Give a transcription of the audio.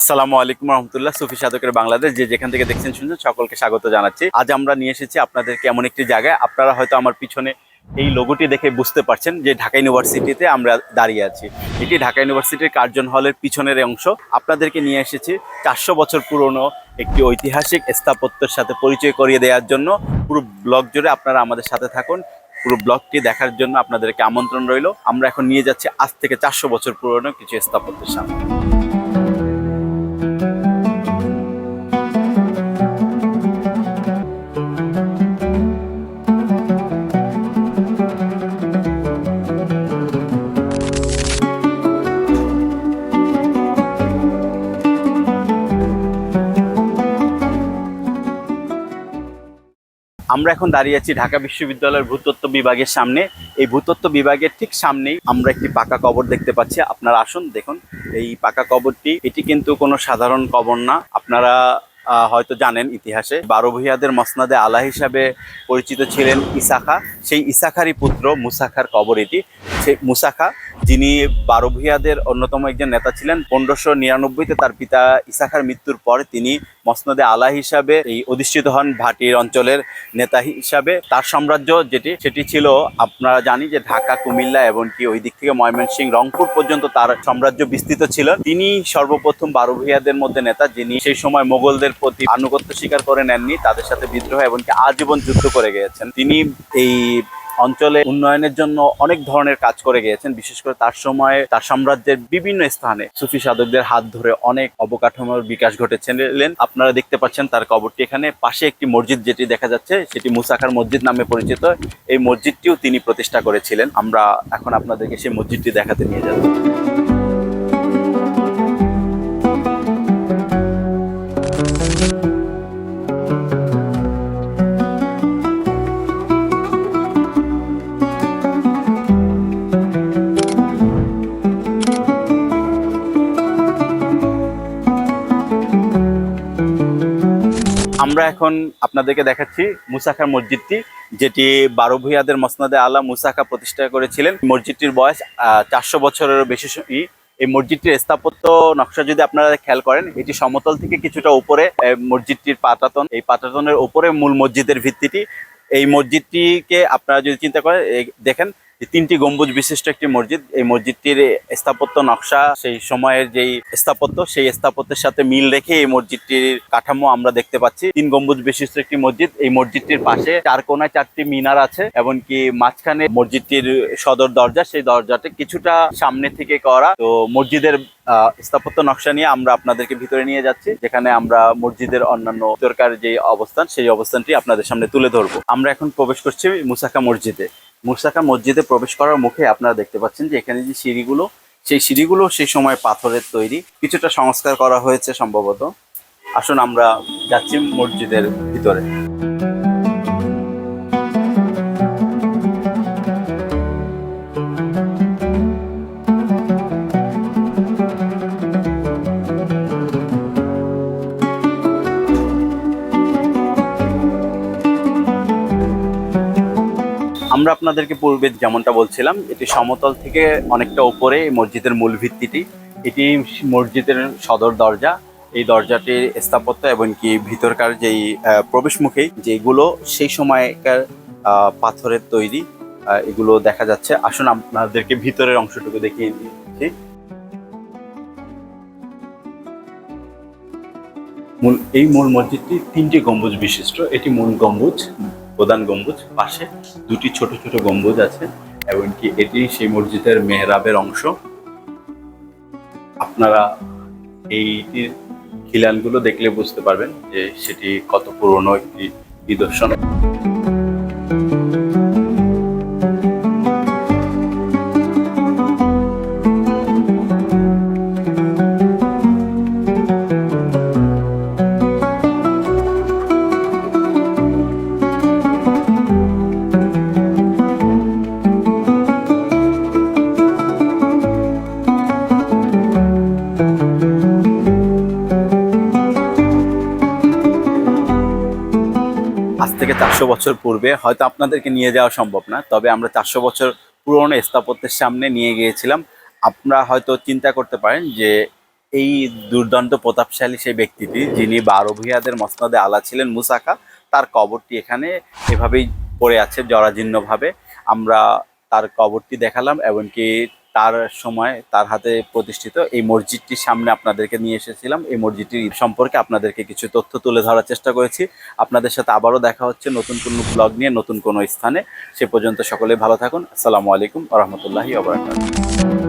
আসসালামু আলাইকুম রহমতুল্লাহ, সুফি সাধকের বাংলাদেশ, যে যেখান থেকে দেখছেন, শুনছেন, সকলকে স্বাগত জানাচ্ছি। আজ আমরা নিয়ে এসেছি আপনাদেরকে এমন একটি জায়গায়। আপনারা হয়তো আমার পিছনে এই লোগোটি দেখে বুঝতে পারছেন যে ঢাকা ইউনিভার্সিটিতে আমরা দাঁড়িয়ে আছি। এটি ঢাকা ইউনিভার্সিটির কার্জন হলের পিছনের অংশ। আপনাদেরকে নিয়ে এসেছি চারশো বছর পুরনো একটি ঐতিহাসিক স্থাপত্যের সাথে পরিচয় করিয়ে দেওয়ার জন্য। পুরো ব্লগ জুড়ে আপনারা আমাদের সাথে থাকুন। পুরো ব্লগটি দেখার জন্য আপনাদেরকে আমন্ত্রণ রইল। আমরা এখন নিয়ে যাচ্ছি আজ থেকে চারশো বছর পুরনো কিছু স্থাপত্যের সামনে। আমরা এখন দাঁড়িয়ে আছি ঢাকা বিশ্ববিদ্যালয়ের ভূতত্ত্ব বিভাগের সামনে। এই ভূতত্ত্ব বিভাগের ঠিক সামনেই আমরা একটি পাকা কবর দেখতে পাচ্ছি। আপনারা আসুন, দেখুন। এই পাকা কবরটি, এটি কিন্তু কোনো সাধারণ কবর না। আপনারা হয়তো জানেন ইতিহাসে। বারো ভূঁইয়াদের মসনাদে আলা হিসাবে পরিচিত ছিলেন ইসাখা। সেই ইসাখারই পুত্র মুসাখার কবর এটি। সেই মুসাখা, যিনি বারো ভূঁইয়াদের অন্যতম একজন নেতা ছিলেন, পনেরোশো নিরানব্বইতে তার পিতা ইসাখার মৃত্যুর পর তিনি মসনদে আলা হিসাবে এই অধিষ্ঠিত হন ভাটির অঞ্চলের নেতা হিসাবে। তার সাম্রাজ্য যেটি, সেটি ছিল, আপনারা জানি যে ঢাকা, কুমিল্লা এবং কি ওই দিক থেকে ময়মনসিংহ, রংপুর পর্যন্ত তার সাম্রাজ্য বিস্তৃত ছিল। তিনি সর্বপ্রথম বারো ভূঁইয়াদের মধ্যে নেতা, যিনি সেই সময় মোগলদের প্রতি আনুগত্য স্বীকার করে নেননি, তাদের সাথে বিদ্রোহ এবং আজীবন যুদ্ধ করে গিয়েছেন। তিনি এই অঞ্চলে উন্নয়নের জন্য অনেক ধরনের কাজ করে গিয়েছেন, বিশেষ করে তার সময়ে তার সাম্রাজ্যের বিভিন্ন স্থানে সুফি সাধকদের হাত ধরে অনেক অবকাঠামোর বিকাশ ঘটেছিলেন। আপনারা দেখতে পাচ্ছেন তার কবরটি এখানে, পাশে একটি মসজিদ যেটি দেখা যাচ্ছে, সেটি মুসাখার মসজিদ নামে পরিচিত। এই মসজিদটিও তিনি প্রতিষ্ঠা করেছিলেন। আমরা এখন আপনাদেরকে সেই মসজিদটি দেখাতে নিয়ে যাব। আমরা এখন আপনাদেরকে দেখাচ্ছি মুসাখার মসজিদটি, যেটি বারো ভূঁইয়াদের মসনাদে আলা মুসাখা প্রতিষ্ঠা করেছিলেন। মসজিদটির বয়স চারশো বছরেরও বেশি এই মসজিদটির স্থাপত্য নকশা যদি আপনারা খেয়াল করেন, এটি সমতল থেকে কিছুটা উপরে মসজিদটির পাতাতন। এই পাতাতনের উপরে মূল মসজিদের ভিত্তিটি। এই মসজিদটিকে আপনারা যদি চিন্তা করেন দেখেন তিনটি গম্বুজ বিশিষ্ট একটি মসজিদ। এই মসজিদটির স্থাপত্য নকশা, সেই সময়ের যেই স্থাপত্য, সেই স্থাপত্যের সাথে মিল রেখে এই মসজিদটির কাঠামো আমরা দেখতে পাচ্ছি। তিন গম্বুজ বিশিষ্ট একটি মসজিদ। এই মসজিদটির পাশে চার কোনায় চারটি মিনার আছে, এমনকি মাঝখানে মসজিদটির সদর দরজা, সেই দরজাটা কিছুটা সামনে থেকে করা। তো মসজিদের স্থাপত্য নকশা নিয়ে আমরা আপনাদেরকে ভিতরে নিয়ে যাচ্ছি, যেখানে আমরা মসজিদের অন্যান্য ভিতরকার যে অবস্থান, সেই অবস্থানটি আপনাদের সামনে তুলে ধরবো। আমরা এখন প্রবেশ করছি মুসাকা মসজিদে। মুসাকা মসজিদে প্রবেশ করার মুখে আপনারা দেখতে পাচ্ছেন যে এখানে যে সিঁড়িগুলো, সেই সিঁড়িগুলো সেই সময় পাথরের তৈরি। কিছুটা সংস্কার করা হয়েছে সম্ভবত। আসুন আমরা যাচ্ছি মসজিদের ভিতরে। আমরা আপনাদেরকে পূর্বে যেমনটা বলছিলাম, এটি সমতল থেকে অনেকটা এই মসজিদের মূল ভিত্তিটি। এটি মসজিদের সদর দরজা। এই দরজাটির স্থাপত্য এবং কি ভিতরকার যেই প্রবেশমুখে যেগুলো সেই সময়কার পাথরের তৈরি এগুলো দেখা যাচ্ছে। আসুন আপনাদেরকে ভিতরের অংশটুকু দেখিয়ে দিচ্ছি। মূল, এই মূল মসজিদটি তিনটি গম্বুজ বিশিষ্ট। এটি মূল গম্বুজ। প্রধান গম্বুজ পাশে দুটি ছোট ছোট গম্বুজ আছে, এমনকি এটি সেই মসজিদের মেহরাবের অংশ। আপনারা এইটির খিলানগুলো দেখলে বুঝতে পারবেন যে সেটি কত পুরনো একটি নিদর্শন। থেকে চারশো বছর পূর্বে হয়তো আপনাদেরকে নিয়ে যাওয়া সম্ভব না, তবে আমরা চারশো বছর পুরনো স্থাপত্যের সামনে নিয়ে গিয়েছিলাম। আপনারা হয়তো চিন্তা করতে পারেন যে এই দুর্দান্ত প্রতাপশালী সেই ব্যক্তিটি যিনি বারো ভূয়াদের মসনদে আলা ছিলেন, মুসাকা, তার কবরটি এখানে এভাবেই পড়ে আছে জরাজীর্ণভাবে। আমরা তার কবরটি দেখালাম, এমনকি তার সময় তার হাতে প্রতিষ্ঠিত এই মসজিদটির সামনে আপনাদেরকে নিয়ে এসেছিলাম। এই মসজিদটির সম্পর্কে আপনাদেরকে কিছু তথ্য তুলে ধরার চেষ্টা করেছি। আপনাদের সাথে আবারও দেখা হচ্ছে নতুন কোনো ব্লগ নিয়ে, নতুন কোনো স্থানে। সে পর্যন্ত সকলে ভালো থাকুন। আসসালামু আলাইকুম রহমতুল্লাহি ওবরাকাতুহু